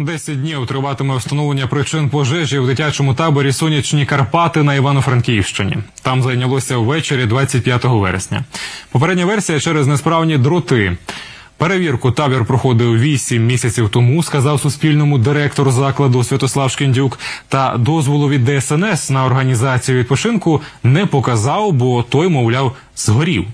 Десять днів триватиме встановлення причин пожежі в дитячому таборі Сонячні Карпати на Івано-Франківщині. Там зайнялося ввечері 25 вересня. Попередня версія через несправні дроти. Перевірку табір проходив 8 місяців тому, сказав Суспільному директор закладу Святослав Шкіндюк. Та дозволу від ДСНС на організацію відпочинку не показав, бо той, мовляв, згорів.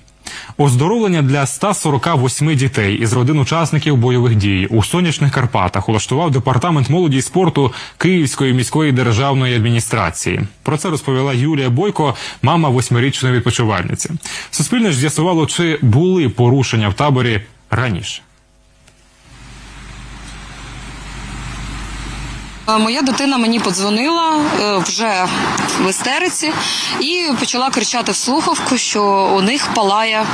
Оздоровлення для 148 дітей із родин учасників бойових дій у сонячних Карпатах улаштував департамент молоді і спорту Київської міської державної адміністрації. Про це розповіла Юлія Бойко, мама восьмирічної відпочивальниці. Суспільне ж з'ясувало, чи були порушення в таборі раніше. Моя дитина мені подзвонила е, вже в істериці і почала кричати в слухавку, що у них палає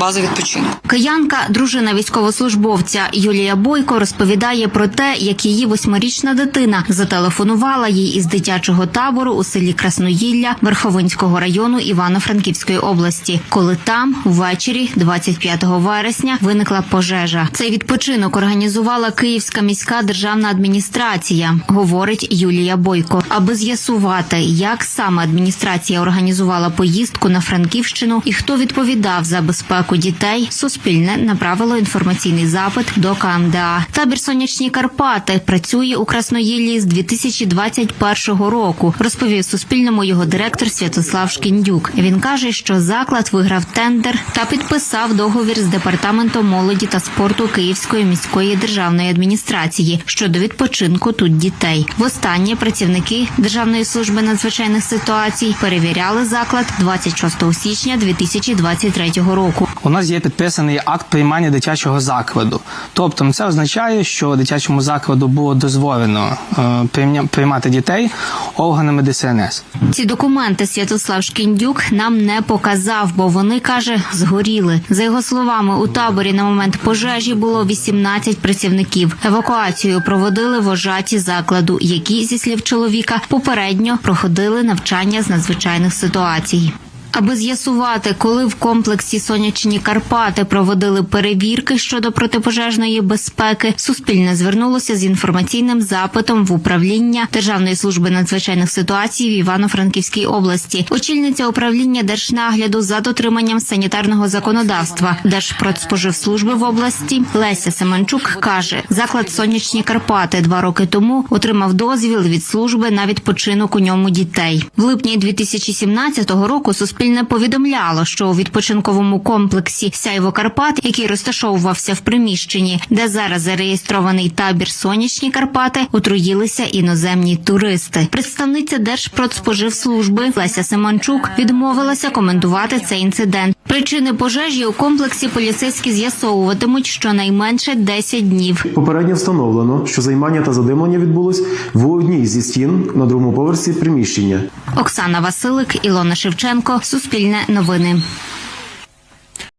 база відпочинку. Киянка, дружина військовослужбовця Юлія Бойко, розповідає про те, як її восьмирічна дитина зателефонувала їй із дитячого табору у селі Красноїлля Верховинського району Івано-Франківської області, коли там ввечері, 25 вересня, виникла пожежа. Цей відпочинок організувала Київська міська державна адміністрація, говорить Юлія Бойко, аби з'ясувати, як саме адміністрація організувала поїздку на Франківщину і хто відповідав за безпеку дітей. Суспільне направило інформаційний запит до КМДА. Табір Сонячні Карпати працює у Красноїллі з 2021 року. Розповів Суспільному його директор Святослав Шкіндюк. Він каже, що заклад виграв тендер та підписав договір з департаментом молоді та спорту Київської міської державної адміністрації щодо відпочинку тут дітей. Востаннє працівники Державної служби надзвичайних ситуацій перевіряли заклад 26 січня 2023 року. У нас є підписаний акт приймання дитячого закладу. Тобто це означає, що дитячому закладу було дозволено е, приймати дітей органами ДСНС. Ці документи Святослав Шкіндюк нам не показав, бо вони каже згоріли. За його словами, у таборі на момент пожежі було 18 працівників. Евакуацію проводили вожаті закладу, які зі слів чоловіка попередньо проходили навчання з надзвичайних ситуацій. Аби з'ясувати, коли в комплексі Сонячні Карпати проводили перевірки щодо протипожежної безпеки, Суспільне звернулося з інформаційним запитом в управління Державної служби надзвичайних ситуацій в Івано-Франківській області. Очільниця управління держнагляду за дотриманням санітарного законодавства Держпродспоживслужби в області Леся Семенчук каже, заклад Сонячні Карпати два роки тому отримав дозвіл від служби на відпочинок у ньому дітей. В липні 2017 року Суспільне повідомляло, що у відпочинковому комплексі Сяйво Карпат, який розташовувався в приміщенні, де зараз зареєстрований табір Сонячні Карпати, отруїлися іноземні туристи. Представниця Держпродспоживслужби Леся Семенчук відмовилася коментувати цей інцидент. Причини пожежі у комплексі поліцейські з'ясовуватимуть щонайменше 10 днів. Попередньо встановлено, що займання та задимлення відбулось в одній зі стін на другому поверсі приміщення. Оксана Василик, Ілона Шевченко, Суспільне новини.